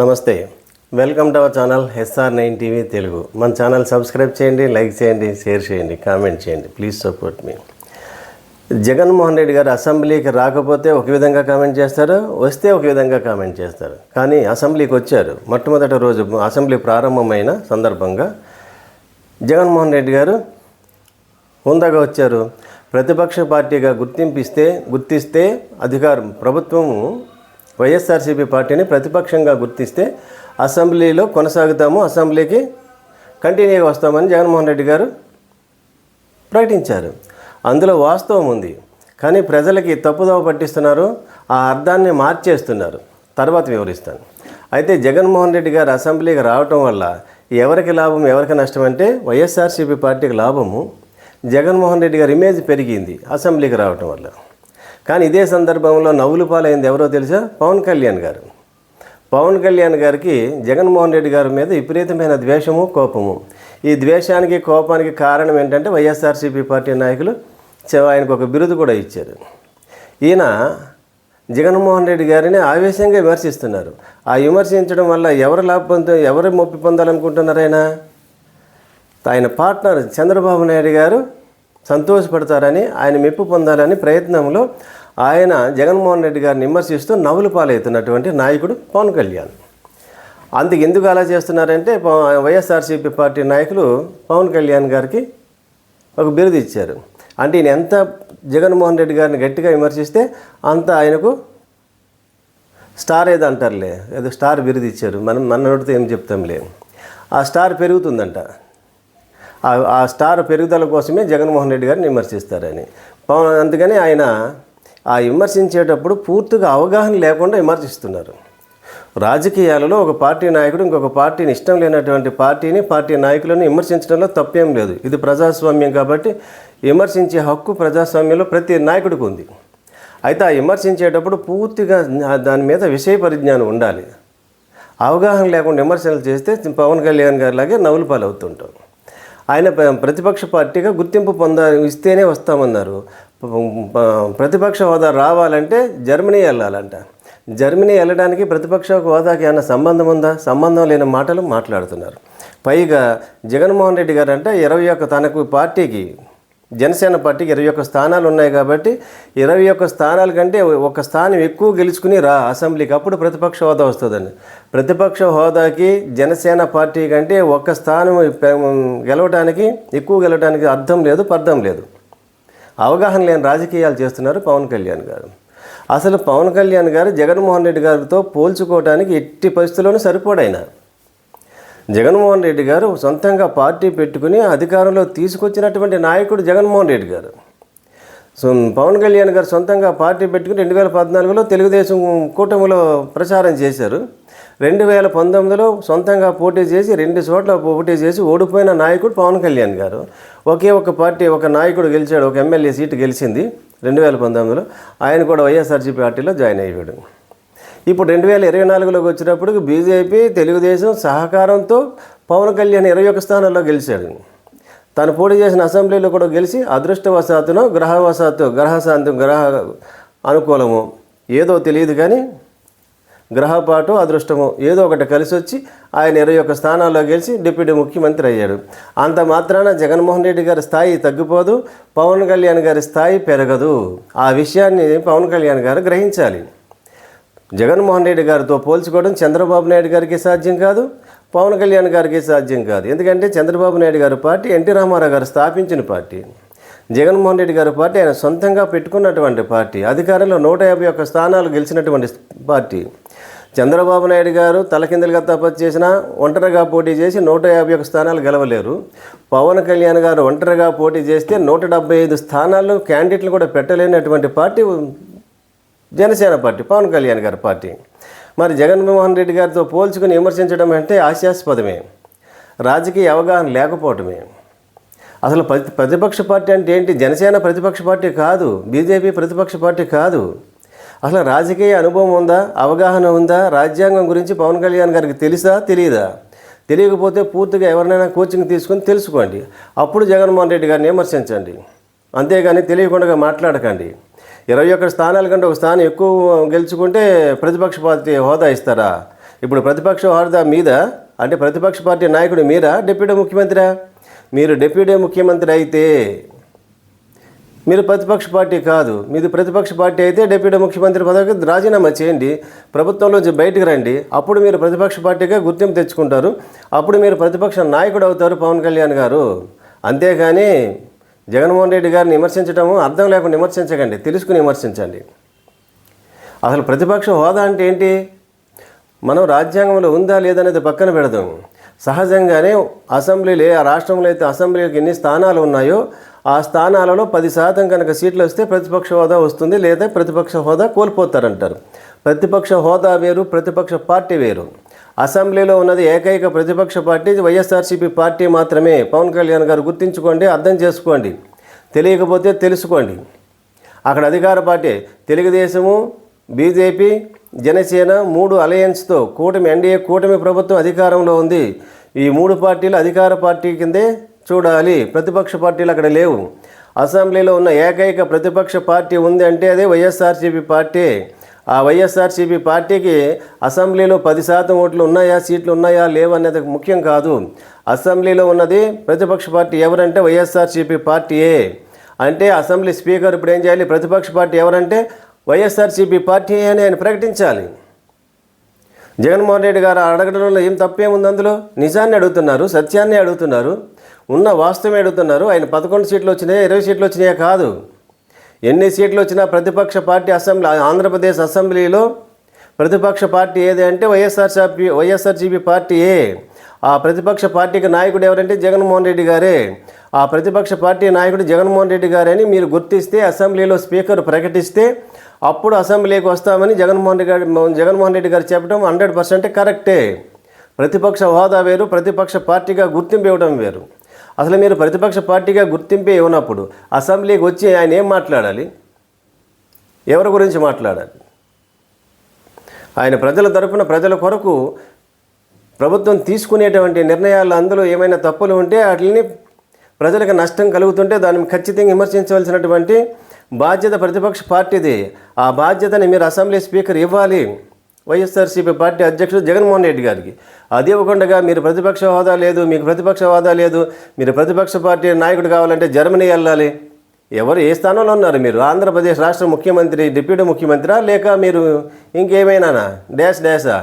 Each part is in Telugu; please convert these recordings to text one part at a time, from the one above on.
నమస్తే. Welcome to our channel S R nine TV Telugu. మన ఛానల్ సబ్స్క్రైబ్ చేయండి లైక్ చేయండి షేర్ చేయండి కామెంట్ చేయండి. ప్లీజ్ సపోర్ట్ మీ. జగన్మోహన్ రెడ్డి గారు అసెంబ్లీకి రాకపోతే ఒక విధంగా కామెంట్ చేస్తారు వస్తే ఒక విధంగా కామెంట్ చేస్తారు. కానీ అసెంబ్లీకి వచ్చారు. మొట్టమొదటి రోజు అసెంబ్లీ ప్రారంభమైన సందర్భంగా జగన్మోహన్ రెడ్డి గారు హుందాగా వచ్చారు. ప్రతిపక్ష పార్టీగా గుర్తింపిస్తే గుర్తిస్తే అధికారం ప్రభుత్వము వైఎస్ఆర్సీపీ పార్టీని ప్రతిపక్షంగా గుర్తిస్తే అసెంబ్లీలో కొనసాగుతాము అసెంబ్లీకి కంటిన్యూగా వస్తామని జగన్మోహన్ రెడ్డి గారు ప్రకటించారు. అందులో వాస్తవం ఉంది. కానీ ప్రజలకి తప్పుదోవ పట్టిస్తున్నారు ఆ అర్థాన్ని మార్చేస్తున్నారు. తర్వాత వివరిస్తాను. అయితే జగన్మోహన్ రెడ్డి గారు అసెంబ్లీకి రావటం వల్ల ఎవరికి లాభం ఎవరికి నష్టం అంటే వైఎస్ఆర్సీపీ పార్టీకి లాభము జగన్మోహన్ రెడ్డి గారి ఇమేజ్ పెరిగింది అసెంబ్లీకి రావటం వల్ల. కానీ ఇదే సందర్భంలో నవ్వులు పాలైంది ఎవరో తెలుసా? పవన్ కళ్యాణ్ గారు. పవన్ కళ్యాణ్ గారికి జగన్మోహన్ రెడ్డి గారి మీద విపరీతమైన ద్వేషము కోపము. ఈ ద్వేషానికి కోపానికి కారణం ఏంటంటే వైఎస్ఆర్సీపీ పార్టీ నాయకులు ఆయనకు ఒక బిరుదు కూడా ఇచ్చారు. ఈయన జగన్మోహన్ రెడ్డి గారిని ఆవేశంగా విమర్శిస్తున్నారు. ఆ విమర్శించడం వల్ల ఎవరు లాభ ఎవరు మొప్పి పొందాలనుకుంటున్నారు ఆయన? ఆయన పార్ట్నర్ చంద్రబాబు నాయుడు గారు సంతోషపడతారని ఆయన మెప్పు పొందాలని ప్రయత్నంలో ఆయన జగన్మోహన్ రెడ్డి గారిని విమర్శిస్తూ నవ్వులు పాలవుతున్నటువంటి నాయకుడు పవన్ కళ్యాణ్. అందుకు ఎందుకు అలా చేస్తున్నారంటే వైఎస్ఆర్సీపీ పార్టీ నాయకులు పవన్ కళ్యాణ్ గారికి ఒక బిరుదు ఇచ్చారు. అంటే ఈయన ఎంత జగన్మోహన్ రెడ్డి గారిని గట్టిగా విమర్శిస్తే అంత ఆయనకు స్టార్ ఏదో అంటారులే ఏదో స్టార్ బిరుదు ఇచ్చారు. మనం మన నోటితో ఏం చెప్తాంలే. ఆ స్టార్ పెరుగుతుందంట. ఆ స్టార్ పెరుగుదల కోసమే జగన్మోహన్ రెడ్డి గారిని విమర్శిస్తారని. పవన్ అందుకని ఆయన ఆ విమర్శించేటప్పుడు పూర్తిగా అవగాహన లేకుండా విమర్శిస్తున్నారు. రాజకీయాలలో ఒక పార్టీ నాయకుడు ఇంకొక పార్టీని ఇష్టం లేనటువంటి పార్టీని పార్టీ నాయకులను విమర్శించడంలో తప్పేం లేదు. ఇది ప్రజాస్వామ్యం కాబట్టి విమర్శించే హక్కు ప్రజాస్వామ్యంలో ప్రతి నాయకుడికి ఉంది. అయితే ఆ విమర్శించేటప్పుడు పూర్తిగా దాని మీద విషయ పరిజ్ఞానం ఉండాలి. అవగాహన లేకుండా విమర్శలు చేస్తే పవన్ కళ్యాణ్ గారి లాగే నవ్వులు పాలవుతుంటాం ఆయన ప్రతిపక్ష పార్టీగా గుర్తింపు పొందా ఇస్తేనే వస్తామన్నారు. ప్రతిపక్ష హోదా రావాలంటే జర్మనీ వెళ్ళాలంట. జర్మనీ వెళ్ళడానికి ప్రతిపక్ష హోదాకి ఏమైనా సంబంధం ఉందా? సంబంధం లేని మాటలు మాట్లాడుతున్నారు. పైగా జగన్మోహన్ రెడ్డి గారు అంటే ఇరవై ఒక్క తనకు పార్టీకి జనసేన పార్టీకి ఇరవై ఒక్క స్థానాలు ఉన్నాయి కాబట్టి ఇరవై ఒక్క స్థానాల కంటే ఒక స్థానం ఎక్కువ గెలుచుకుని రా అసెంబ్లీకి. అప్పుడు ప్రతిపక్ష హోదా వస్తుందండి. ప్రతిపక్ష హోదాకి జనసేన పార్టీ కంటే ఒక్క స్థానం గెలవడానికి ఎక్కువ గెలవడానికి అర్థం లేదు పర్థం లేదు. అవగాహన లేని రాజకీయాలు చేస్తున్నారు పవన్ కళ్యాణ్ గారు. అసలు పవన్ కళ్యాణ్ గారు జగన్మోహన్ రెడ్డి గారితో పోల్చుకోవడానికి ఎట్టి పరిస్థితుల్లోనూ సరిపోడైనా. జగన్మోహన్ రెడ్డి గారు సొంతంగా పార్టీ పెట్టుకుని అధికారంలో తీసుకొచ్చినటువంటి నాయకుడు జగన్మోహన్ రెడ్డి గారు. సో పవన్ కళ్యాణ్ గారు సొంతంగా పార్టీ పెట్టుకుని రెండు వేల పద్నాలుగులో తెలుగుదేశం కూటమిలో ప్రచారం చేశారు. రెండు వేల పంతొమ్మిదిలో సొంతంగా పోటీ చేసి రెండు చోట్ల పోటీ చేసి ఓడిపోయిన నాయకుడు పవన్ కళ్యాణ్ గారు. ఒకే ఒక పార్టీ ఒక నాయకుడు గెలిచాడు ఒక ఎమ్మెల్యే సీటు గెలిచింది రెండు వేల పంతొమ్మిదిలో. ఆయన కూడా వైఎస్ఆర్సీ పార్టీలో జాయిన్ అయ్యాడు. ఇప్పుడు రెండు వేల ఇరవై నాలుగులోకి వచ్చినప్పుడు బీజేపీ తెలుగుదేశం సహకారంతో పవన్ కళ్యాణ్ ఇరవై ఒక్క స్థానంలో గెలిచాడు. తను పోటీ చేసిన అసెంబ్లీలో కూడా గెలిచి అదృష్టవశాత్తును గ్రహవశాత్తు గ్రహశాంతి గ్రహ అనుకూలము ఏదో తెలియదు కానీ గ్రహపాటు అదృష్టము ఏదో ఒకటి కలిసి వచ్చి ఆయన ఇరవై ఒక్క స్థానాల్లో గెలిచి డిప్యూటీ ముఖ్యమంత్రి అయ్యాడు. అంత మాత్రాన జగన్మోహన్ రెడ్డి గారి స్థాయి తగ్గిపోదు పవన్ కళ్యాణ్ గారి స్థాయి పెరగదు. ఆ విషయాన్ని పవన్ కళ్యాణ్ గారు గ్రహించాలి. జగన్మోహన్ రెడ్డి గారితో పోల్చుకోవడం చంద్రబాబు నాయుడు గారికి సాధ్యం కాదు పవన్ కళ్యాణ్ గారికి సాధ్యం కాదు. ఎందుకంటే చంద్రబాబు నాయుడు గారి పార్టీ ఎన్టీ రామారావు గారు స్థాపించిన పార్టీ. జగన్మోహన్ రెడ్డి గారి పార్టీ ఆయన సొంతంగా పెట్టుకున్నటువంటి పార్టీ. అధికారంలో నూట యాభై ఒక్క స్థానాలు గెలిచినటువంటి పార్టీ. చంద్రబాబు నాయుడు గారు తలకిందులుగా తపస్సు చేసినా ఒంటరిగా పోటీ చేసి నూట యాభై ఒక్క స్థానాలు గెలవలేరు. పవన్ కళ్యాణ్ గారు ఒంటరిగా పోటీ చేస్తే నూట డెబ్బై ఐదు స్థానాల్లో క్యాండిడేట్లు కూడా పెట్టలేనటువంటి పార్టీ జనసేన పార్టీ పవన్ కళ్యాణ్ గారి పార్టీ. మరి జగన్మోహన్ రెడ్డి గారితో పోల్చుకుని విమర్శించడం అంటే హాస్యాస్పదమే. రాజకీయ అవగాహన లేకపోవటమే. అసలు ప్రతి ప్రతిపక్ష పార్టీ అంటే ఏంటి? జనసేన ప్రతిపక్ష పార్టీ కాదు బీజేపీ ప్రతిపక్ష పార్టీ కాదు. అసలు రాజకీయ అనుభవం ఉందా? అవగాహన ఉందా? రాజ్యాంగం గురించి పవన్ కళ్యాణ్ గారికి తెలుసా? తెలియదా? తెలియకపోతే పూర్తిగా ఎవరినైనా కోచింగ్ తీసుకొని తెలుసుకోండి. అప్పుడు జగన్మోహన్ రెడ్డి గారిని విమర్శించండి. అంతేగాని తెలియకుండా మాట్లాడకండి. ఇరవై ఒక్క స్థానాల కంటే ఒక స్థానం ఎక్కువ గెలుచుకుంటే ప్రతిపక్ష పార్టీ హోదా ఇస్తారా? ఇప్పుడు ప్రతిపక్ష హోదా మీద అంటే ప్రతిపక్ష పార్టీ నాయకుడు మీరా డిప్యూటీ ముఖ్యమంత్రి? మీరు డిప్యూటీ ముఖ్యమంత్రి అయితే మీరు ప్రతిపక్ష పార్టీ కాదు. మీది ప్రతిపక్ష పార్టీ అయితే డిప్యూటీ ముఖ్యమంత్రి పదవికి రాజీనామా చేయండి. ప్రభుత్వంలోంచి బయటకు రండి. అప్పుడు మీరు ప్రతిపక్ష పార్టీగా గుర్తింపు తెచ్చుకుంటారు. అప్పుడు మీరు ప్రతిపక్ష నాయకుడు అవుతారు పవన్ కళ్యాణ్ గారు. అంతేగాని జగన్మోహన్ రెడ్డి గారిని విమర్శించడము అర్థం లేకుండా విమర్శించకండి తెలుసుకుని విమర్శించండి. అసలు ప్రతిపక్ష హోదా అంటే ఏంటి? మనం రాజ్యాంగంలో ఉందా లేదనేది పక్కన పెడదాం. సహజంగానే అసెంబ్లీలో ఆ రాష్ట్రంలో అయితే అసెంబ్లీకి ఎన్ని స్థానాలు ఉన్నాయో ఆ స్థానాలలో పది శాతం కనుక సీట్లు వస్తే ప్రతిపక్ష హోదా వస్తుంది లేదా ప్రతిపక్ష హోదా కోల్పోతారంటారు. ప్రతిపక్ష హోదా వేరు ప్రతిపక్ష పార్టీ వేరు. అసెంబ్లీలో ఉన్నది ఏకైక ప్రతిపక్ష పార్టీ వైఎస్ఆర్సీపీ పార్టీ మాత్రమే. పవన్ కళ్యాణ్ గారు గుర్తించుకోండి అర్థం చేసుకోండి. తెలియకపోతే తెలుసుకోండి. అక్కడ అధికార పార్టీ తెలుగుదేశము బీజేపీ జనసేన మూడు అలయన్స్తో కూటమి ఎన్డీఏ కూటమి ప్రభుత్వం అధికారంలో ఉంది. ఈ మూడు పార్టీలు అధికార పార్టీ కిందే చూడాలి. ప్రతిపక్ష పార్టీలు అక్కడ లేవు. అసెంబ్లీలో ఉన్న ఏకైక ప్రతిపక్ష పార్టీ ఉంది అంటే అదే వైఎస్ఆర్సీపీ పార్టీ. ఆ వైఎస్ఆర్సీపీ పార్టీకి అసెంబ్లీలో పది శాతం ఓట్లు ఉన్నాయా సీట్లు ఉన్నాయా లేవనేది ముఖ్యం కాదు. అసెంబ్లీలో ఉన్నది ప్రతిపక్ష పార్టీ ఎవరంటే వైఎస్ఆర్సీపీ పార్టీయే. అంటే అసెంబ్లీ స్పీకర్ ఇప్పుడు ఏం చేయాలి? ప్రతిపక్ష పార్టీ ఎవరంటే వైఎస్ఆర్సీపీ పార్టీ అని ఆయన ప్రకటించాలి. జగన్మోహన్ రెడ్డి గారు అడగడంలో ఏం తప్పేముంది అందులో? నిజాన్ని అడుగుతున్నారు సత్యాన్ని అడుగుతున్నారు ఉన్న వాస్తవం అడుగుతున్నారు. ఆయన పదకొండు సీట్లు వచ్చినాయా ఇరవై సీట్లు వచ్చినాయా కాదు. ఎన్ని సీట్లు వచ్చినా ప్రతిపక్ష పార్టీ అసెంబ్లీ ఆంధ్రప్రదేశ్ అసెంబ్లీలో ప్రతిపక్ష పార్టీ ఏది అంటే వైఎస్ఆర్సీపీ వైఎస్ఆర్సీపీ పార్టీయే ఆ ప్రతిపక్ష పార్టీకి నాయకుడు ఎవరంటే జగన్మోహన్ రెడ్డి గారే. ఆ ప్రతిపక్ష పార్టీ నాయకుడు జగన్మోహన్ రెడ్డి గారని మీరు గుర్తిస్తే అసెంబ్లీలో స్పీకర్ ప్రకటిస్తే అప్పుడు అసెంబ్లీకి వస్తామని జగన్మోహన్ రెడ్డి గారు జగన్మోహన్ రెడ్డి గారు చెప్పడం హండ్రెడ్ పర్సెంట్ కరెక్టే. ప్రతిపక్ష హోదా వేరు ప్రతిపక్ష పార్టీగా గుర్తింపు ఇవ్వడం వేరు. అసలు మీరు ప్రతిపక్ష పార్టీగా గుర్తింపే ఇవ్వనప్పుడు అసెంబ్లీకి వచ్చి ఆయన ఏం మాట్లాడాలి? ఎవరి గురించి మాట్లాడాలి? ఆయన ప్రజల తరపున ప్రజల కొరకు ప్రభుత్వం తీసుకునేటువంటి నిర్ణయాలు అందులో ఏమైనా తప్పులు ఉంటే వాటిని ప్రజలకు నష్టం కలుగుతుంటే దాన్ని ఖచ్చితంగా విమర్శించవలసినటువంటి బాధ్యత ప్రతిపక్ష పార్టీది. ఆ బాధ్యతని మీరు అసెంబ్లీ స్పీకర్ ఇవ్వాలి. వైఎస్ఆర్సీపీ పార్టీ అధ్యక్షుడు జగన్మోహన్ రెడ్డి గారికి. అది ఇవ్వకుండా మీరు ప్రతిపక్ష హోదా లేదు మీకు ప్రతిపక్ష హోదా లేదు మీరు ప్రతిపక్ష పార్టీ నాయకుడు కావాలంటే జర్మనీ వెళ్ళాలి. ఎవరు ఏ స్థానంలో ఉన్నారు మీరు? ఆంధ్రప్రదేశ్ రాష్ట్ర ముఖ్యమంత్రి డిప్యూటీ ముఖ్యమంత్రా లేక మీరు ఇంకేమైనానా? డాష్ డాషా?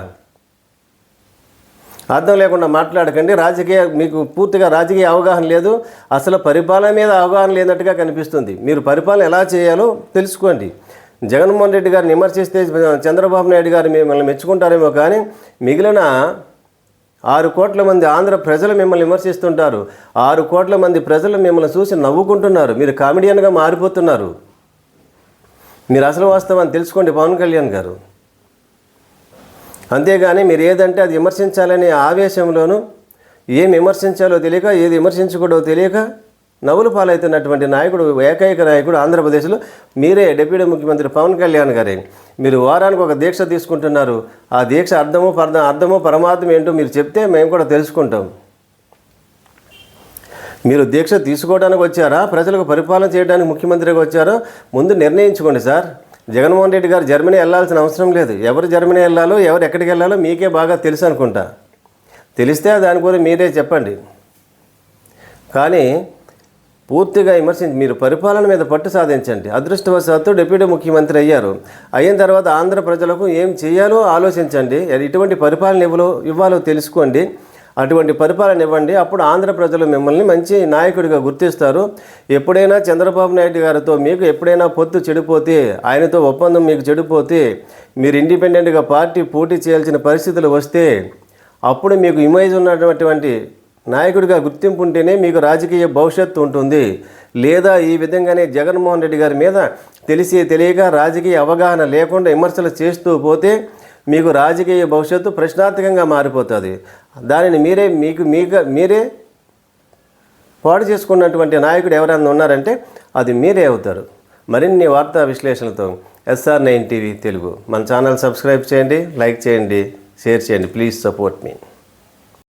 అర్థం లేకుండా మాట్లాడకండి. రాజకీయ మీకు పూర్తిగా రాజకీయ అవగాహన లేదు. అసలు పరిపాలన మీద అవగాహన లేనట్టుగా కనిపిస్తుంది. మీరు పరిపాలన ఎలా చేయాలో తెలుసుకోండి. జగన్మోహన్ రెడ్డి గారిని విమర్శిస్తే చంద్రబాబు నాయుడు గారు మిమ్మల్ని మెచ్చుకుంటారేమో కానీ మిగిలిన ఆరు కోట్ల మంది ఆంధ్ర ప్రజలు మిమ్మల్ని విమర్శిస్తుంటారు. ఆరు కోట్ల మంది ప్రజలు మిమ్మల్ని చూసి నవ్వుకుంటున్నారు. మీరు కామెడియన్గా మారిపోతున్నారు. మీరు అసలు వాస్తవాన్ని తెలుసుకోండి పవన్ కళ్యాణ్ గారు. అంతేగాని మీరు ఏదంటే అది విమర్శించాలనే ఆవేశంలోనూ ఏం విమర్శించాలో తెలియక ఏది విమర్శించకూడదో తెలియక నవ్వులు పాలవుతున్నటువంటి నాయకుడు ఏకైక నాయకుడు ఆంధ్రప్రదేశ్లో మీరే డిప్యూటీ ముఖ్యమంత్రి పవన్ కళ్యాణ్ గారే. మీరు వారానికి ఒక దీక్ష తీసుకుంటున్నారు. ఆ దీక్ష అర్థము పర్థం అర్థము పరమార్థం ఏంటో మీరు చెప్తే మేము కూడా తెలుసుకుంటాం. మీరు దీక్ష తీసుకోవడానికి వచ్చారా? ప్రజలకు పరిపాలన చేయడానికి ముఖ్యమంత్రిగా వచ్చారో? ముందు నిర్ణయించుకోండి సార్. జగన్మోహన్ రెడ్డి గారు జర్మనీ వెళ్ళాల్సిన అవసరం లేదు. ఎవరు జర్మనీ వెళ్ళాలో ఎవరు ఎక్కడికి వెళ్ళాలో మీకే బాగా తెలుసు అనుకుంటా. తెలిస్తే దాని గురించి మీరే చెప్పండి. కానీ పూర్తిగా విమర్శించి మీరు పరిపాలన మీద పట్టు సాధించండి. అదృష్టవశాత్తు డిప్యూటీ ముఖ్యమంత్రి అయ్యారు. అయిన తర్వాత ఆంధ్ర ప్రజలకు ఏం చేయాలో ఆలోచించండి. ఎటువంటి పరిపాలన ఇవ్వలో ఇవ్వాలో తెలుసుకోండి. అటువంటి పరిపాలన ఇవ్వండి. అప్పుడు ఆంధ్ర ప్రజలు మిమ్మల్ని మంచి నాయకుడిగా గుర్తిస్తారు. ఎప్పుడైనా చంద్రబాబు నాయుడు గారితో మీకు ఎప్పుడైనా పొత్తు చెడిపోతే ఆయనతో ఒప్పందం మీకు చెడిపోతే మీరు ఇండిపెండెంట్గా పార్టీ పోటీ చేయాల్సిన పరిస్థితులు వస్తే అప్పుడు మీకు ఇమేజ్ ఉన్నటువంటి నాయకుడిగా గుర్తింపు ఉంటేనే మీకు రాజకీయ భవిష్యత్తు ఉంటుంది. లేదా ఈ విధంగానే జగన్మోహన్ రెడ్డి గారి మీద తెలిసి తెలియక రాజకీయ అవగాహన లేకుండా విమర్శలు చేస్తూ పోతే మీకు రాజకీయ భవిష్యత్తు ప్రశ్నార్థకంగా మారిపోతుంది. దానిని మీరే మీకు మీక మీరే పాడు చేసుకున్నటువంటి నాయకుడు ఎవరైనా ఉన్నారంటే అది మీరే అవుతారు. మరిన్ని వార్తా విశ్లేషణలతో S R nine TV Telugu. మన ఛానల్ సబ్స్క్రైబ్ చేయండి లైక్ చేయండి షేర్ చేయండి. Please support me.